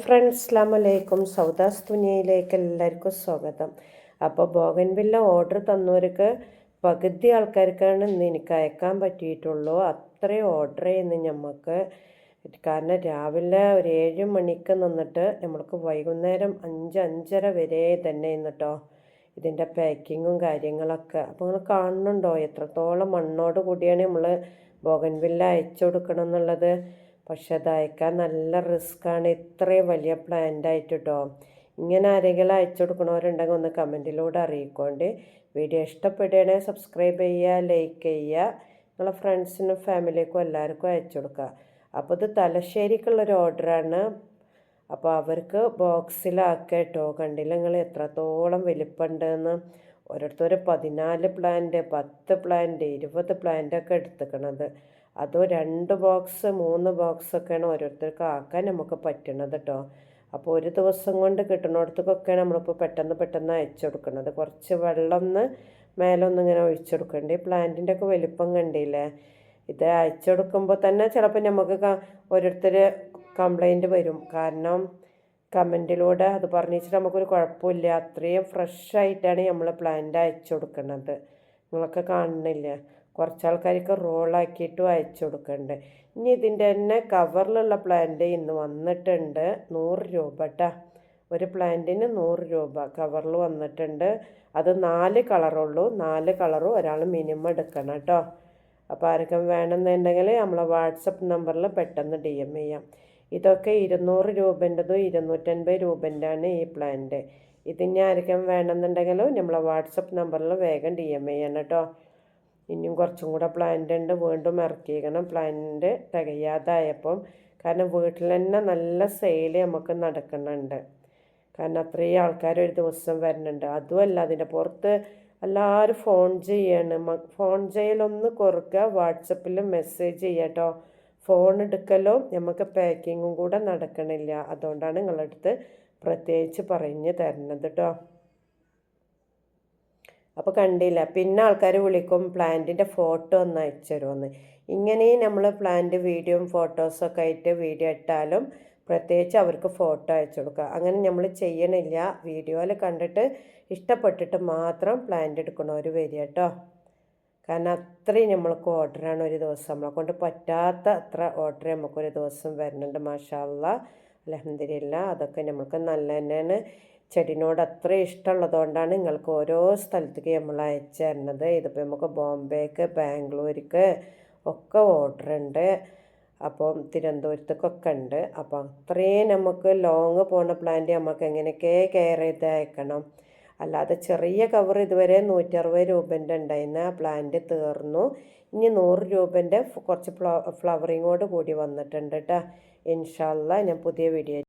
Friends അസ്ലാം അലൈക്കും സൗദാസ് തുനിയയിലേക്ക് എല്ലാവർക്കും സ്വാഗതം. അപ്പോൾ ബോഗൻവില്ല ഓർഡർ തന്നവർക്ക് പകുതി ആൾക്കാർക്കാണ് ഇന്ന് എനിക്ക് അയക്കാൻ പറ്റിയിട്ടുള്ളൂ. അത്രയും ഓർഡർ ചെയ്യുന്നു നമുക്ക് കാരണം രാവിലെ ഒരു ഏഴ് മണിക്ക് നിന്നിട്ട് നമ്മൾക്ക് വൈകുന്നേരം അഞ്ച് അഞ്ചര വരെ തന്നെ ഇന്നിട്ടോ ഇതിന്റെ പാക്കിങ്ങും കാര്യങ്ങളൊക്കെ. അപ്പോൾ നിങ്ങൾ കാണുന്നുണ്ടോ? എത്രത്തോളം മണ്ണോട് കൂടിയാണ് നമ്മൾ ബോഗൻവില്ല അയച്ചു കൊടുക്കണം എന്നുള്ളത് പക്ഷെ അത് അയക്കാൻ നല്ല റിസ്ക്കാണ്. ഇത്രയും വലിയ പ്ലാന്റ് ആയിട്ട് കേട്ടോ ഇങ്ങനെ ആരെങ്കിലും അയച്ചു കൊടുക്കണവരുണ്ടെങ്കിൽ ഒന്ന് കമന്റിലൂടെ അറിയിക്കൊണ്ട്. വീഡിയോ ഇഷ്ടപ്പെടുകയാണെങ്കിൽ സബ്സ്ക്രൈബ് ചെയ്യുക ലൈക്ക് ചെയ്യുക. നിങ്ങളെ ഫ്രണ്ട്സിനും ഫാമിലിക്കും എല്ലാവർക്കും അയച്ചു കൊടുക്കുക. അപ്പോൾ ഇത് തലശ്ശേരിക്കുള്ളൊരു ഓർഡറാണ്. അപ്പോൾ അവർക്ക് ബോക്സിലാക്കുക കേട്ടോ. കണ്ടില്ല നിങ്ങൾ എത്രത്തോളം വലിപ്പമുണ്ടെന്ന്. ഓരോരുത്തർ പതിനാല് പ്ലാന്റ് പത്ത് പ്ലാന്റ് ഇരുപത് പ്ലാന്റൊക്കെ എടുത്തുക്കണത്. അതോ രണ്ട് ബോക്സ് മൂന്ന് ബോക്സ് ബോക്സൊക്കെയാണ് ഓരോരുത്തർക്ക് ആക്കാൻ നമുക്ക് പറ്റണത് കേട്ടോ അപ്പോൾ ഒരു ദിവസം കൊണ്ട് കിട്ടുന്നിടത്തേക്കൊക്കെയാണ് നമ്മളിപ്പോൾ പെട്ടെന്ന് പെട്ടെന്ന് അയച്ചുകൊടുക്കുന്നത് കുറച്ച് വെള്ളം ഒന്ന് മേലൊന്നും ഇങ്ങനെ ഒഴിച്ചു പ്ലാന്റിന്റെ ഒക്കെ വലിപ്പം കണ്ടില്ലേ? ഇത് അയച്ചു കൊടുക്കുമ്പോൾ തന്നെ ചിലപ്പോൾ നമുക്ക് ഓരോരുത്തർ കംപ്ലൈന്റ് വരും. കാരണം കമന്റിലൂടെ അത് പറഞ്ഞിട്ട് നമുക്കൊരു കുഴപ്പമില്ല. അത്രയും ഫ്രഷായിട്ടാണ് നമ്മൾ പ്ലാന്റ് അയച്ചു കൊടുക്കുന്നത് നിങ്ങളൊക്കെ കാണുന്നില്ല? കുറച്ച് ആൾക്കാർക്ക് റോളാക്കിയിട്ടും അയച്ചു കൊടുക്കുന്നുണ്ട് ഇനി ഇതിന്റെ തന്നെ കവറിലുള്ള പ്ലാന്റ് ഇന്ന് വന്നിട്ടുണ്ട് നൂറ് രൂപ കേട്ടോ ഒരു പ്ലാന്റിന് നൂറ് രൂപ കവറിൽ വന്നിട്ടുണ്ട്. അത് നാല് കളറുള്ളൂ നാല് കളറും ഒരാൾ മിനിമം എടുക്കണം കേട്ടോ അപ്പോൾ ആർക്കും വേണമെന്നുണ്ടെങ്കിൽ നമ്മളെ വാട്സപ്പ് നമ്പറിൽ പെട്ടെന്ന് ഡി എം ചെയ്യാം ഇതൊക്കെ ഇരുന്നൂറ് രൂപന്റെതും ഇരുന്നൂറ്റൻപത് രൂപന്റെ ആണ് ഈ പ്ലാന്റ് ഇതിന് ആർക്കും വേണമെന്നുണ്ടെങ്കിലും നമ്മളെ വാട്സപ്പ് നമ്പറിൽ വേഗം ഡി എം ഐ ചെയ്യണം കേട്ടോ. ഇനിയും കുറച്ചും കൂടെ പ്ലാന്റ് ഉണ്ട്. വീണ്ടും ഇറക്കിയിരിക്കണം. പ്ലാന്റ് തികയാതായപ്പം കാരണം വീട്ടിൽ തന്നെ നല്ല സെയിൽ നമുക്ക് നടക്കുന്നുണ്ട്. കാരണം അത്രയും ആൾക്കാർ ഒരു ദിവസം വരുന്നുണ്ട്. അതുമല്ല അതിന്റെ പുറത്ത് എല്ലാവരും ഫോൺ ചെയ്യാണ്. ഫോൺ ചെയ്യലൊന്ന് കുറക്കുക വാട്സപ്പിൽ മെസ്സേജ് ചെയ്യട്ടോ ഫോൺ എടുക്കലോ? നമുക്ക് പാക്കിങ്ങും കൂടെ നടക്കണില്ല. അതുകൊണ്ടാണ് നിങ്ങളടുത്ത് പ്രത്യേകിച്ച് പറഞ്ഞ് തരുന്നത് കേട്ടോ അപ്പോൾ കണ്ടില്ല. പിന്നെ ആൾക്കാർ വിളിക്കും പ്ലാന്റിന്റെ ഫോട്ടോ ഒന്ന് അയച്ചു തരുമെന്ന് ഇങ്ങനെയും നമ്മൾ പ്ലാന്റ് വീഡിയോയും ഫോട്ടോസൊക്കെ ആയിട്ട് വീഡിയോ ഇട്ടാലും പ്രത്യേകിച്ച് അവർക്ക് ഫോട്ടോ അയച്ചു കൊടുക്കുക. അങ്ങനെ നമ്മൾ ചെയ്യണില്ല. വീഡിയോയിൽ കണ്ടിട്ട് ഇഷ്ടപ്പെട്ടിട്ട് മാത്രം പ്ലാന്റ് എടുക്കണവർ വരിക കേട്ടോ കാരണം അത്രയും നമ്മൾക്ക് ഓർഡറാണ് ഒരു ദിവസം നമ്മളെ കൊണ്ട് പറ്റാത്ത അത്ര ഓർഡർ നമുക്കൊരു ദിവസം വരുന്നുണ്ട് മാഷാല്ല അലഹമില്ല അതൊക്കെ നമ്മൾക്ക് നല്ല തന്നെയാണ് ചെടിനോട് അത്ര ഇഷ്ടമുള്ളതുകൊണ്ടാണ് നിങ്ങൾക്ക് ഓരോ സ്ഥലത്തേക്ക് നമ്മൾ അയച്ചു തരുന്നത്. ഇതിപ്പോൾ നമുക്ക് ബോംബെക്ക് ബാംഗ്ലൂർക്ക് ഒക്കെ ഓർഡർ ഉണ്ട്. അപ്പം തിരുവനന്തപുരത്തേക്കൊക്കെ ഉണ്ട്. അപ്പം അത്രയും നമുക്ക് ലോങ് പോകുന്ന പ്ലാന്റ് നമുക്ക് എങ്ങനെയൊക്കെ കെയർ ചെയ്ത് അയക്കണം. അല്ലാതെ ചെറിയ കവർ ഇതുവരെ നൂറ്ററുപത് രൂപന്റെ ഉണ്ടായിരുന്ന. ആ പ്ലാന്റ് തീർന്നു. ഇനി നൂറ് രൂപന്റെ കുറച്ച് ഫ്ലവറിങ്ങോട് കൂടി വന്നിട്ടുണ്ട് കേട്ടോ ഇൻഷാല്ല ഞാൻ പുതിയ വീഡിയോ